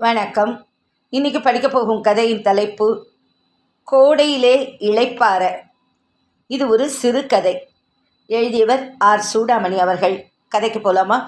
வணக்கம். இன்னைக்கு படிக்க போகும் கதையின் தலைப்பு கோடையிலே இழைப்பார இது ஒரு சிறுகதை எழுதியவர் ஆர். சூடாமணி அவர்கள். கதைக்கு போலாமா?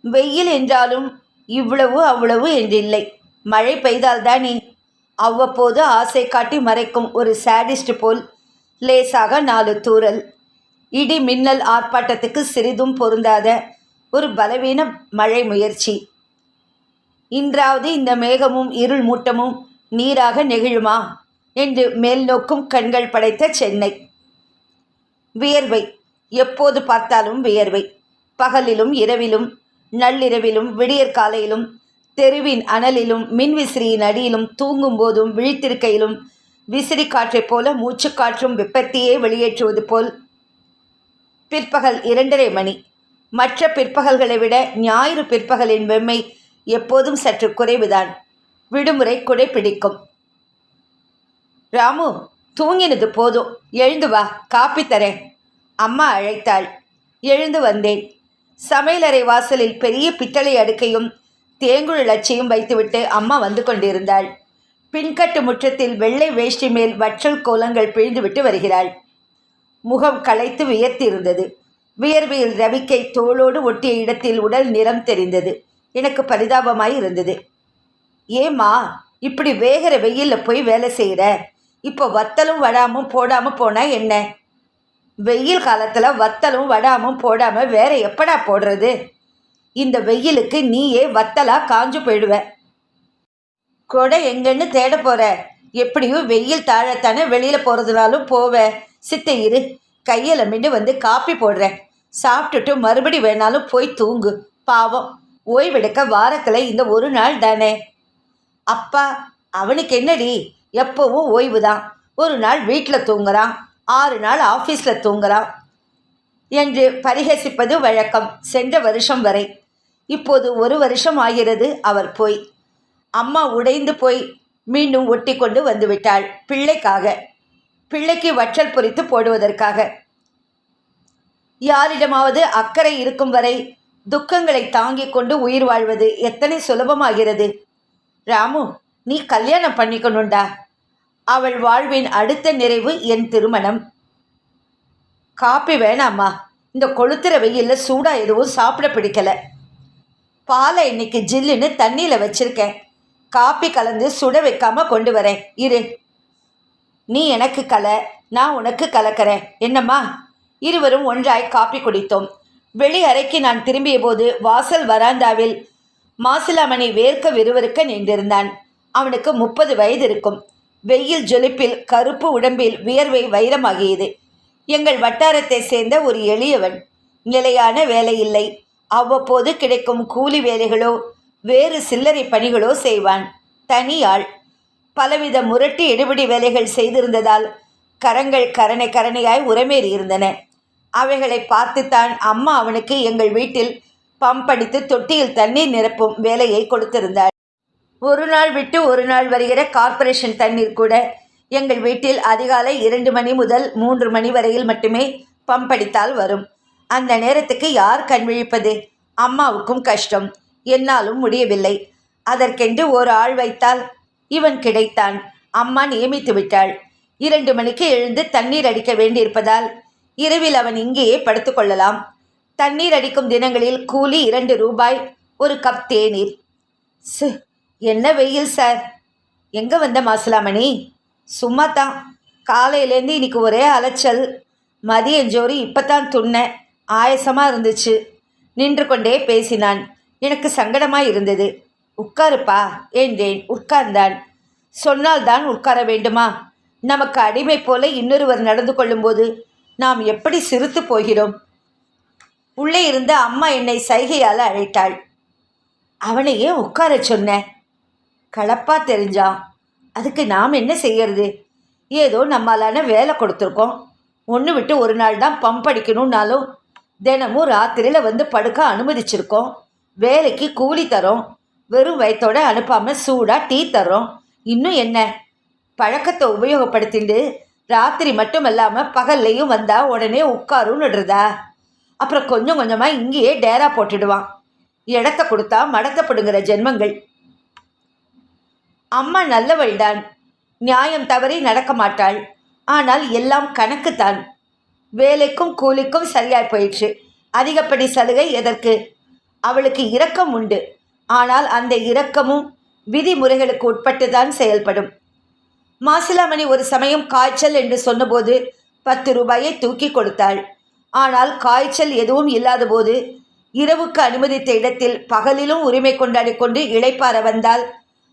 வெயில் என்றாலும் இவ்வளவு அவ்வளவு என்றில்லை. மழை பெய்தால்தானே அவ்வப்போது ஆசை காட்டி மறைக்கும் ஒரு சாடிஸ்ட் போல் லேசாக நாலு தூரல் இடி மின்னல் ஆர்ப்பாட்டத்துக்கு சிறிதும் பொருந்தாத ஒரு பலவீன மழை முயற்சி. இன்றாவது இந்த மேகமும் இருள் மூட்டமும் நீராக நெகிழுமா? என்று மேல் நோக்கும் கண்கள் படைத்த சென்னை. வியர்வை. எப்போது பார்த்தாலும் வியர்வை. பகலிலும் இரவிலும் நள்ளிரவிலும் விடியற்காலையிலும் தெருவின் அனலிலும் மின்விசிறியின் அடியிலும் தூங்கும் போதும் விழித்திருக்கையிலும் விசிறி காற்றைப் போல மூச்சுக்காற்றும் வெப்பத்தையே வெளியேற்றுவது போல். பிற்பகல் இரண்டரை மணி. மற்ற பிற்பகல்களை விட ஞாயிறு பிற்பகலின் வெம்மை எப்போதும் சற்று குறைவுதான். விடுமுறை குடை பிடிக்கும் ராமு தூங்கினது போதும். எழுந்து வா காப்பி தரேன். அம்மா அழைத்தாள். எழுந்து வந்தேன். சமையலறை வாசலில் பெரிய பித்தளை அடுக்கையும் தேங்குழல் அச்சையும் வைத்துவிட்டு அம்மா வந்து கொண்டிருந்தாள். பின்கட்டு முற்றத்தில் வெள்ளை வேஷ்டி மேல் வற்றல் கோலங்கள் பிழிந்துவிட்டு வருகிறாள். முகம் களைத்து வியர்த்திருந்தது. வியர்வையில் ரவிக்கை தோளோடு ஒட்டிய இடத்தில் உடல் நிறம் தெரிந்தது. எனக்கு பரிதாபமாய் இருந்தது. ஏம்மா இப்படி வேகிற வெயிலில் போய் வேலை செய்கிற இப்போ வத்தலும் வடாமும் போடாமல் போனால் என்ன? வெயில் காலத்தில் வத்தலும் வடாமும் போடாமல் வேற எப்படா போடுறது? இந்த வெயிலுக்கு நீயே வத்தலாக காஞ்சு போயிடுவ. கொடை எங்கன்னு தேட போகிற எப்படியும் வெயில் தாழத்தானே வெளியில் போகிறதுனாலும் போவ. சித்த இரு கையில் மின்னு வந்து காப்பி போடுறேன் சாப்பிட்டுட்டு மறுபடி வேணாலும் போய் தூங்கு. பாவம். ஓய்வெடுக்க வாரத்தில் இந்த ஒரு நாள் தானே. அப்பா அவனுக்கு என்னடி? எப்போவும் ஓய்வு தான் ஒரு நாள் வீட்டில் தூங்குறான். ஆறு நாள் ஆஃபீஸில் தூங்குறான். என்று பரிகசிப்பது வழக்கம். சென்ற வருஷம் வரை. இப்போது ஒரு வருஷம் ஆகிறது அவர் போய். அம்மா உடைந்து போய் மீண்டும் ஒட்டி கொண்டு வந்துவிட்டாள். பிள்ளைக்காக. பிள்ளைக்கு வற்றல் பொரித்து போடுவதற்காக. யாரிடமாவது அக்கறை இருக்கும் வரை துக்கங்களை தாங்கிக் கொண்டு உயிர் வாழ்வது எத்தனை சுலபமாகிறது. ராமு நீ கல்யாணம் பண்ணிக்கணுண்டா அவள் வாழ்வின் அடுத்த நிறைவு என் திருமணம். காப்பி வேணாம்மா. இந்த கொளுத்துற வெயிலில் சூடாக எதுவும் சாப்பிட பிடிக்கல. பாலை இன்னைக்கு ஜில்லுன்னு தண்ணியில் வச்சிருக்கேன். காப்பி கலந்து சுட வைக்காம கொண்டு வரேன். இரு. நீ எனக்கு கலை நான் உனக்கு கலக்கிறேன். என்னம்மா? இருவரும் ஒன்றாய் காப்பி குடித்தோம். வெளி அறைக்கு நான் திரும்பிய போது வாசல் வராந்தாவில் மாசிலாமணி வேர்க்க விறுவிறுக்க நின்றிருந்தான். அவனுக்கு முப்பது வயது இருக்கும். வெயில் ஜொலிப்பில் கருப்பு உடம்பில் வியர்வை வைரமாகியது. எங்கள் வட்டாரத்தை சேர்ந்த ஒரு எளியவன். நிலையான வேலையில்லை. அவ்வப்போது கிடைக்கும் கூலி வேலைகளோ வேறு சில்லறை பணிகளோ செய்வான். தனியாள். பலவித முரட்டு எடுபிடி வேலைகள் செய்திருந்ததால் கரங்கள் கரணை கரணையாய் உரமேறி இருந்தன அவைகளை பார்த்துத்தான் அம்மா அவனுக்கு எங்கள் வீட்டில் பம்ப் அடித்து தொட்டியில் தண்ணீர் நிரப்பும் வேலையை கொடுத்திருந்தாள். ஒரு நாள் விட்டு ஒரு நாள் வருகிற கார்ப்பரேஷன் தண்ணீர் கூட எங்கள் வீட்டில் அதிகாலை இரண்டு மணி முதல் மூன்று மணி வரையில் மட்டுமே பம்ப் அடித்தால் வரும். அந்த நேரத்துக்கு யார் கண் விழிப்பது? அம்மாவுக்கும் கஷ்டம். என்னாலும் முடியவில்லை. அதற்கென்று ஒரு ஆள் வைத்தால் இவன் கிடைத்தான். அம்மா நியமித்து விட்டாள். இரண்டு மணிக்கு எழுந்து தண்ணீர் அடிக்க வேண்டியிருப்பதால் இரவில் அவன் இங்கேயே படுத்துக்கொள்ளலாம். தண்ணீர் அடிக்கும் தினங்களில் கூலி இரண்டு ரூபாய் ஒரு கப் தேநீர். சு என்ன வெயில் சார்? எங்கே வந்த மாசிலாமணி? சும்மா தான் காலையிலேருந்து இன்னைக்கு ஒரே அலைச்சல். மதியஞ்சோறு இப்போ தான் துண்ணேன் ஆயசமாக இருந்துச்சு. நின்று கொண்டே பேசினான். எனக்கு சங்கடமாக இருந்தது. உட்காருப்பா என்றேன். உட்கார்ந்தான். சொன்னால்தான் உட்கார வேண்டுமா? நமக்கு அடிமை போல இன்னொருவர் நடந்து கொள்ளும்போது நாம் எப்படி சிரித்து போகிறோம்? உள்ளே இருந்த அம்மா என்னை சைகையால் அழைத்தாள். அவனையே உட்கார சொன்னேன் களப்பா தெரிஞ்சான். அதுக்கு நாம் என்ன செய்யறது? ஏதோ நம்மளான வேலை கொடுத்துருக்கோம். ஒன்று விட்டு ஒரு நாள் தான் பம்ப் அடிக்கணும்னாலும் தினமும் ராத்திரியில் வந்து படுக்க அனுமதிச்சிருக்கோம். வேலைக்கு கூலி தரோம். வெறும் வயத்தோடு அனுப்பாமல் சூடாக டீ தரோம். இன்னும் என்ன? பழக்கத்தை உபயோகப்படுத்திட்டு ராத்திரி மட்டும் இல்லாமல் பகல்லையும் வந்தால் உடனே உட்காருன்னுடுறதா அப்புறம் கொஞ்சம் கொஞ்சமாக இங்கேயே டேரா போட்டுடுவான். இடத்த கொடுத்தா மடத்தப்படுங்கிற ஜென்மங்கள். அம்மா நல்லவள்தான் நியாயம் தவறி நடக்க மாட்டாள். ஆனால் எல்லாம் கணக்குத்தான். வேலைக்கும் கூலிக்கும் சரியாய் போயிற்று. அதிகப்படி சலுகை எதற்கு? அவளுக்கு இரக்கம் உண்டு. ஆனால் அந்த இரக்கமும் விதிமுறைகளுக்கு உட்பட்டு தான் செயல்படும். மாசிலாமணி ஒரு சமயம் காய்ச்சல் என்று சொன்னபோது பத்து ரூபாயை தூக்கி கொடுத்தாள். ஆனால் காய்ச்சல் எதுவும் இல்லாதபோது இரவுக்கு அனுமதித்த இடத்தில் பகலிலும் உரிமை கொண்டாடி கொண்டு இழைப்பார வந்தால்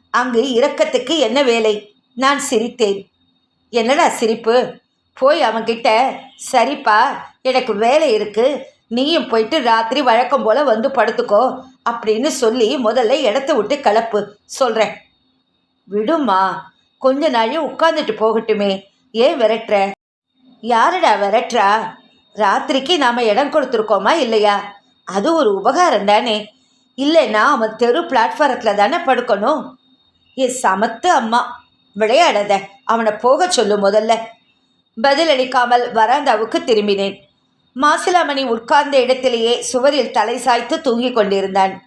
அங்கு இரக்கத்துக்கு என்ன வேலை? நான் சிரித்தேன். என்னடா சிரிப்பு? போய் அவன்கிட்ட சரிப்பா எனக்கு வேலை இருக்கு. நீயும் போயிட்டு ராத்திரி வழக்கம் போல வந்து படுத்துக்கோ அப்படின்னு சொல்லி முதல்ல இடத்த விட்டு கலப்பு சொல்கிறேன் விடுமா கொஞ்ச நாளே உட்காந்துட்டு போகட்டுமே. ஏன் விரட்டுற? யாருடா விரட்டுறா? ராத்திரிக்கு நாம் இடம் கொடுத்துருக்கோமா இல்லையா? அது ஒரு உபகாரம் தானே. இல்லைன்னா அவன் தெரு பிளாட்ஃபாரத்தில் தானே படுக்கணும். ஏ சமத்து அம்மா விளையாடாத. அவனை போக சொல்லு முதல்ல. பதிலளிக்காமல் வராந்தாவுக்கு திரும்பினேன். மாசிலாமணி உட்கார்ந்த இடத்திலேயே சுவரில் தலை சாய்த்து தூங்கிக் கொண்டிருந்தான்.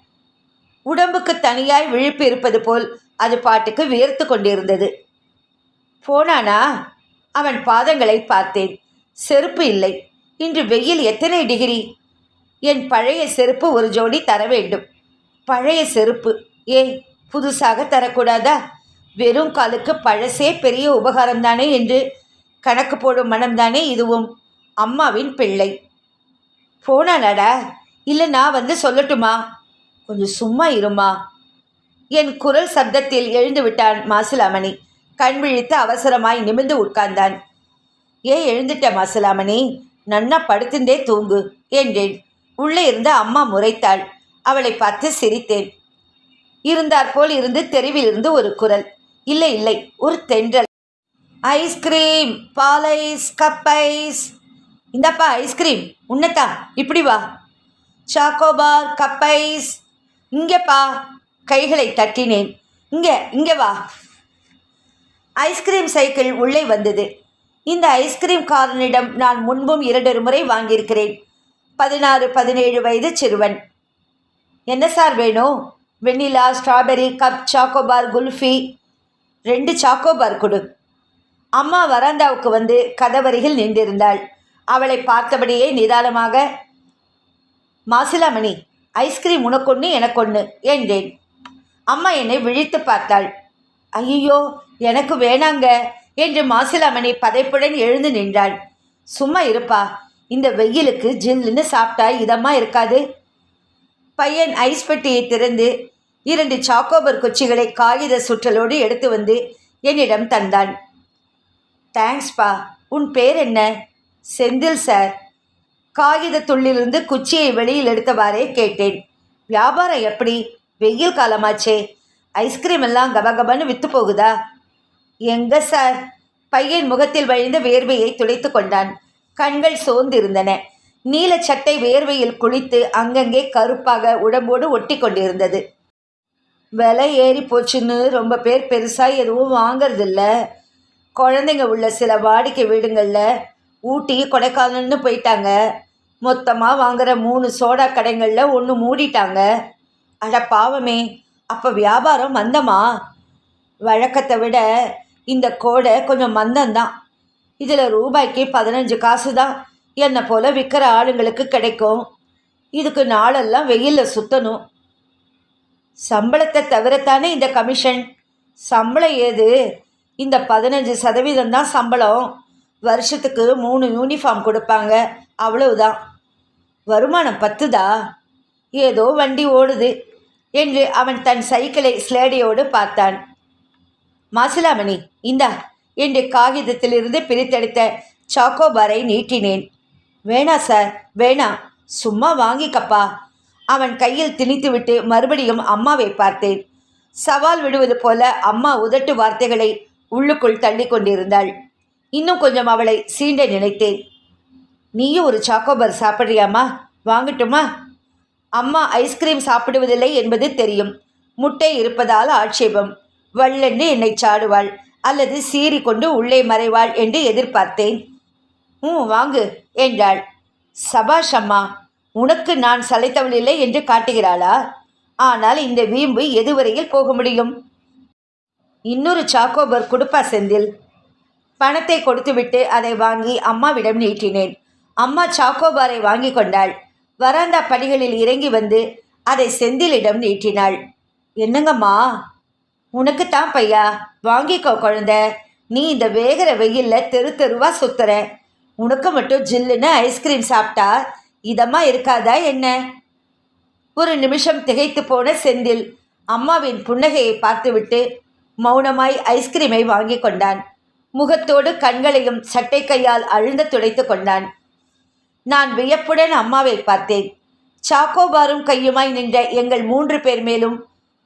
உடம்புக்கு தனியாய் விழிப்பு இருப்பது போல் அது பாட்டுக்கு வியர்த்து கொண்டிருந்தது. போனானா? அவன் பாதங்களை பார்த்தேன். செருப்பு இல்லை. இன்று வெயில் எத்தனை டிகிரி? என் பழைய செருப்பு ஒரு ஜோடி தர வேண்டும். பழைய செருப்பு. ஏன் புதுசாக தரக்கூடாதா? வெறும் காலுக்கு பழசே பெரிய உபகாரம்தானே என்று கணக்கு போடும் மனம்தானே இதுவும். அம்மாவின் பிள்ளை. போனானாடா? இல்லை நான் வந்து சொல்லட்டுமா? கொஞ்சம் சும்மா இருமா? என் குரல் சப்தத்தில் எழுந்து விட்டான் மாசிலாமணி. கண் விழித்து அவசரமாய் நிமிர்ந்து உட்கார்ந்தான். ஏன் எழுந்துட்ட மாசலாமணி நன்னா படுத்துண்டே தூங்கு என்றேன். உள்ளே இருந்து அம்மா முறைத்தாள். அவளை பார்த்து சிரித்தேன். இருந்தாற்போல் இருந்து தெருவில் இருந்து ஒரு குரல். இல்லை இல்லை ஒரு தென்றல். ஐஸ்கிரீம் பாலைஸ் கப் ஐஸ். இந்தாப்பா ஐஸ்கிரீம் உன்னத்தா இப்படி வா. Chocobar cup ice. இங்கேப்பா. கைகளை தட்டினேன். இங்கே இங்கே வா. ஐஸ்கிரீம் சைக்கிள் உள்ளே வந்தது. இந்த ஐஸ்கிரீம் காரனிடம் நான் முன்பும் இரண்டொரு முறை வாங்கியிருக்கிறேன். பதினாறு பதினேழு வயது சிறுவன். என்ன சார் வேணும் vanilla strawberry cup chocobar kulfi. ரெண்டு சாக்கோபார் கொடு. அம்மா வராந்தாவுக்கு வந்து கதவருகில் நின்றிருந்தாள். அவளை பார்த்தபடியே நிதானமாக மாசிலாமணி ஐஸ்கிரீம் உனக்கொன்று எனக்கொன்று என்றேன். அம்மா என்னை விழித்து பார்த்தாள். ஐயோ எனக்கு வேணாங்க என்று மாசிலாமணி பதைப்புடன் எழுந்து நின்றாள். சும்மா இருப்பா இந்த வெயிலுக்கு ஜில்லுன்னு சாப்பிட்டா இதமா இருக்காது? பையன் ஐஸ் பெட்டியை திறந்து இரண்டு சாக்கோபர் குச்சிகளை காகித சுற்றலோடு எடுத்து வந்து என்னிடம் தந்தான். தேங்க்ஸ்பா உன் பேர் என்ன? செந்தில் சார். காகித துள்ளிலிருந்து குச்சியை வெளியில் எடுத்தவாறே கேட்டேன். வியாபாரம் எப்படி? வெயில் காலமாச்சே ஐஸ்கிரீம் எல்லாம் கபகபன்னு விற்று போகுதா? எங்க சார்? பையன் முகத்தில் வழிந்த வேர்வையை துடைத்து கொண்டான். கண்கள் சோர்ந்திருந்தன. நீல சட்டை வேர்வையில் குளித்து அங்கங்கே கருப்பாக உடம்போடு ஒட்டி கொண்டிருந்தது. விலை ஏறி போச்சுன்னு ரொம்ப பேர் பெருசாக எதுவும் வாங்கறதில்ல. குழந்தைங்க உள்ள சில வாடிக்கை வீடுங்களில் ஊட்டி கொடைக்கானல்னு போயிட்டாங்க. மொத்தமாக வாங்குற மூணு சோடா கடைகளில் ஒன்று மூடிட்டாங்க. அட பாவமே அப்போ வியாபாரம் மந்தமா? வழக்கத்தை விட இந்த கோடை கொஞ்சம் மந்தம்தான். இதில் ரூபாய்க்கு பதினஞ்சு காசு தான் என்னை போல் விற்கிற ஆளுங்களுக்கு கிடைக்கும். இதுக்கு நாளெல்லாம் வெயிலில் சுற்றணும் சம்பளத்தை தவிரத்தானே இந்த கமிஷன்? சம்பளம் ஏது? இந்த பதினஞ்சு சதவீதம் தான் சம்பளம். வருஷத்துக்கு மூணு யூனிஃபார்ம் கொடுப்பாங்க. அவ்வளவுதான். வருமானம் பத்துதா? ஏதோ வண்டி ஓடுது. என்று அவன் தன் சைக்கிளை ஸ்லேடியோடு பார்த்தான். மாசிலாமணி இந்தா என்று காகிதத்திலிருந்து பிரித்தெடுத்த சாக்கோபாரை நீட்டினேன். வேணா சார் வேணா சும்மா வாங்கிக்கப்பா. அவன் கையில் திணித்துவிட்டு மறுபடியும் அம்மாவை பார்த்தேன். சவால் விடுவது போல அம்மா உதட்டு வார்த்தைகளை உள்ளுக்குள் தள்ளி கொண்டிருந்தாள். இன்னும் கொஞ்சம் அவளை சீண்ட நினைத்தேன். நீயும் ஒரு சாக்கோபார் சாப்பிட்றியாம்மா? வாங்கட்டுமா? அம்மா ஐஸ்கிரீம் சாப்பிடுவதில்லை என்பது தெரியும். முட்டை இருப்பதால் ஆட்சேபம். வள்ளென்று என்னை சாடுவாள் அல்லது சீறி கொண்டு உள்ளே மறைவாள் என்று எதிர்பார்த்தேன். ம் வாங்கு என்றாள். சபாஷ் அம்மா உனக்கு நான் சளைத்தவள் இல்லை என்று காட்டுகிறாளா? ஆனால் இந்த வீம்பு எதுவரையில் போக முடியும்? இன்னொரு சாக்கோபர் கொடுப்பா செந்தில். பணத்தை கொடுத்துவிட்டு அதை வாங்கி அம்மாவிடம் நீட்டினேன். அம்மா சாக்கோபாரை வாங்கி கொண்டாள். வராந்தா படிகளில் இறங்கி வந்து அதை செந்திலிடம் நீட்டினாள். என்னங்கம்மா? உனக்குத்தான் பையா? வாங்கிக்கோ குழந்த. நீ இந்த வேகிற வெயில்ல தெரு தெருவா சுத்துற. உனக்கு மட்டும் ஜில்லுன்னு ஐஸ்கிரீம் சாப்பிட்டா இதமா இருக்காதா என்ன? ஒரு நிமிஷம் திகைத்து போன செந்தில் அம்மாவின் புன்னகையை பார்த்துவிட்டு மௌனமாய் ஐஸ்கிரீமை வாங்கி கொண்டான். முகத்தோடு கண்களையும் சட்டை கையால் அழுந்த துடைத்து கொண்டான். நான் வியப்புடன் அம்மாவை பார்த்தேன். சாக்கோபாரும் கையுமாய் நின்ற எங்கள் மூன்று பேர் மேலும்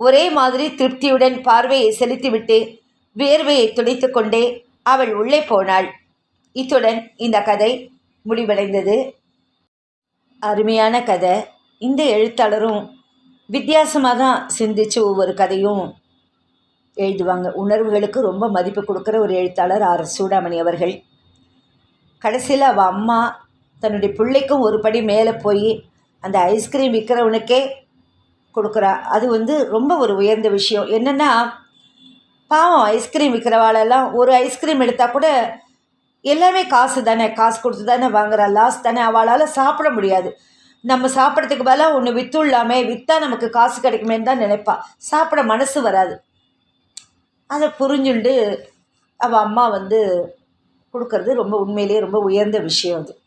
ஒரே மாதிரி திருப்தியுடன் பார்வையை செலுத்திவிட்டு வேர்வையை துடைத்து கொண்டே அவள் உள்ளே போனாள். இத்துடன் இந்த கதை முடிவடைந்தது. அருமையான கதை. இந்த எழுத்தாளரும் வித்தியாசமாக தான் சிந்திச்சு ஒவ்வொரு கதையும் எழுதுவாங்க. உணர்வுகளுக்கு ரொம்ப மதிப்பு கொடுக்குற ஒரு எழுத்தாளர் ஆர் சூடாமணி அவர்கள். கடைசியில் அவள் அம்மா தன்னுடைய பிள்ளைக்கும் ஒரு படி மேலே போய் அந்த ஐஸ்கிரீம் விற்கிறவனுக்கே கொடுக்குறா. அது வந்து ரொம்ப ஒரு உயர்ந்த விஷயம். என்னென்னா பாவம் ஐஸ்கிரீம் விற்கிறவாளெல்லாம் ஒரு ஐஸ்கிரீம் எடுத்தால் கூட எல்லாமே காசு தானே காசு கொடுத்து தானே வாங்குறா. லாஸ் தானே. அவளால் சாப்பிட முடியாது. நம்ம சாப்பிட்றதுக்கு பதிலாக ஒன்று வித்துள்ளாமே விற்றா நமக்கு காசு கிடைக்குமேன்னு தான் நினைப்பா. சாப்பிட மனசு வராது. அதை புரிஞ்சுண்டு அவள் அம்மா வந்து கொடுக்கறது ரொம்ப உண்மையிலேயே ரொம்ப உயர்ந்த விஷயம் அது.